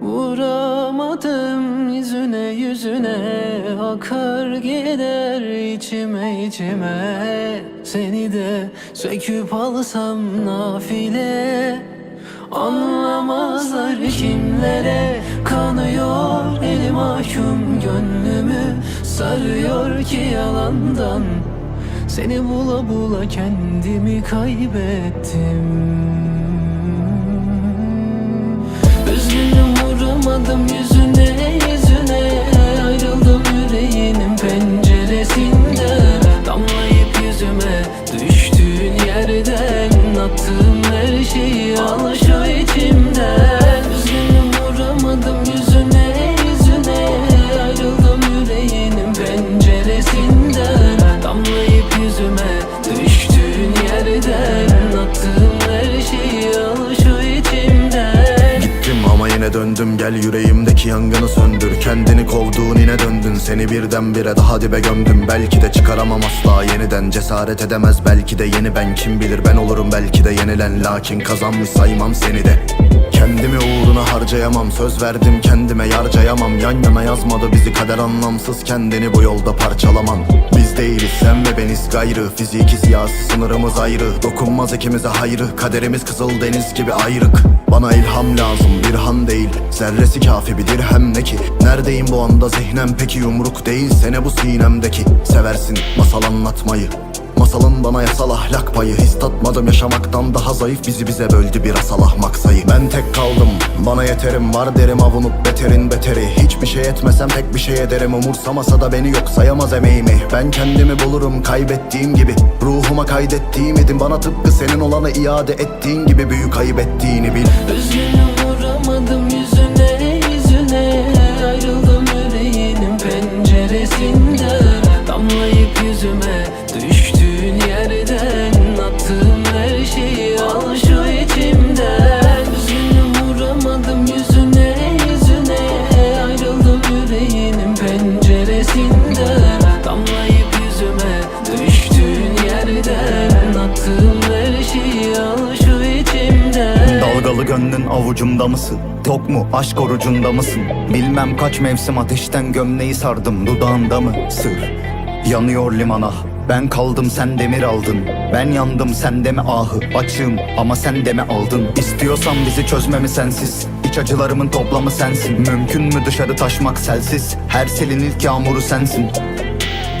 Vuramadım yüzüne yüzüne. Akar gider içime içime. Seni de söküp alsam nafile. Anlamazlar kimlere. Kanıyor eli mahkum gönlümü. Sarıyor ki yalandan. Seni bula bula kendimi kaybettim döndüm. Gel yüreğimdeki yangını söndür. Kendini kovduğun yine döndün. Seni birdenbire daha dibe gömdüm. Belki de çıkaramam asla. Yeniden Cesaret edemez. Belki de yeni ben Kim bilir. Ben olurum belki de yenilen. Lakin kazanmış saymam seni de. Kendimi uğruna harcayamam. Söz verdim kendime yarcayamam. Yan yana yazmadı bizi kader anlamsız. Kendini bu yolda parçalaman Biz değiliz sen ve beniz gayrı Fiziki siyasi sınırımız ayrı. Dokunmaz ikimize hayrı. Kaderimiz kızıl deniz gibi ayrık Bana ilham lazım bir han değil. Zerresi kafi bir dirhem ne ki. Neredeyim bu anda zihnem peki? Yumruk değil Sene bu sinemdeki. Seversin masal anlatmayı Masalın bana yasal ahlak payı. His tatmadım yaşamaktan daha zayıf. Bizi bize böldü bir asal ahmak sayı. Ben tek kaldım bana yeterim. Var derim avunup beterin beteri. Hiçbir şey etmesem tek bir şey ederim. Umursamasa da beni yok sayamaz emeğimi. Ben kendimi bulurum kaybettiğim gibi. Ruhuma kaydettiğim idim Bana tıpkı senin olanı iade ettiğin gibi Büyük ayıp ettiğini bil. Üzgünüm vuramadım yüzüne yüzüne. Ayrıldım yüreğinin penceresinden Damlayıp yüzüme penceresinden Damlayıp yüzüme düştüğün yerden Attığım her şeyi al şu içimden Dalgalı gönlün avucumda mısın? Tok mu aşk orucunda mısın? Bilmem kaç mevsim ateşten gömleği sardım dudağında mı sır? Yanıyor limana ben kaldım sen demir aldın. Ben yandım sen de mi ahı Açığım. Ama sen de mi aldın. İstiyorsan bizi çözmemi sensiz. İç acılarımın toplamı sensin. Mümkün mü dışarı taşmak selsiz? Her selin ilk yağmuru sensin.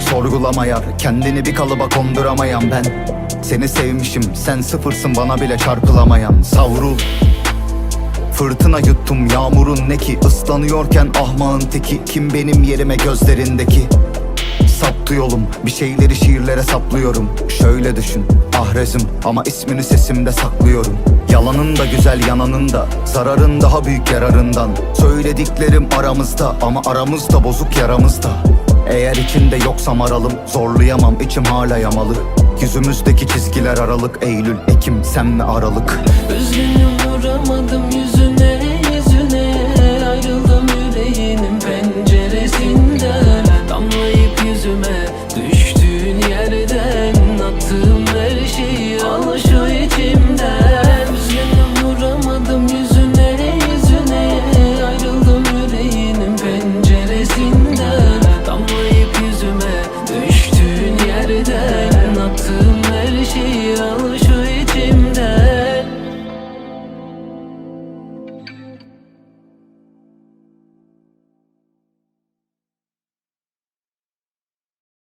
Sorgulama yar Kendini bir kalıba konduramayan ben. Seni sevmişim sen sıfırsın bana bile çarpılamayan. Savrul. Fırtına yuttum yağmurun ne ki? Islanıyorken ahmağın teki. Kim benim yerime gözlerindeki Saptı yolum bir şeyleri şiirlere saplıyorum. Şöyle düşün ahrezim ama ismini sesimde saklıyorum. Yalanın da güzel yananın da Zararın daha büyük yararından. Söylediklerim aramızda ama aramızda bozuk yaramızda. Eğer içinde yoksam aralım Zorlayamam içim hala yamalı. Yüzümüzdeki çizgiler aralık Eylül, Ekim, sen mi Aralık? Üzgünüm yüzüne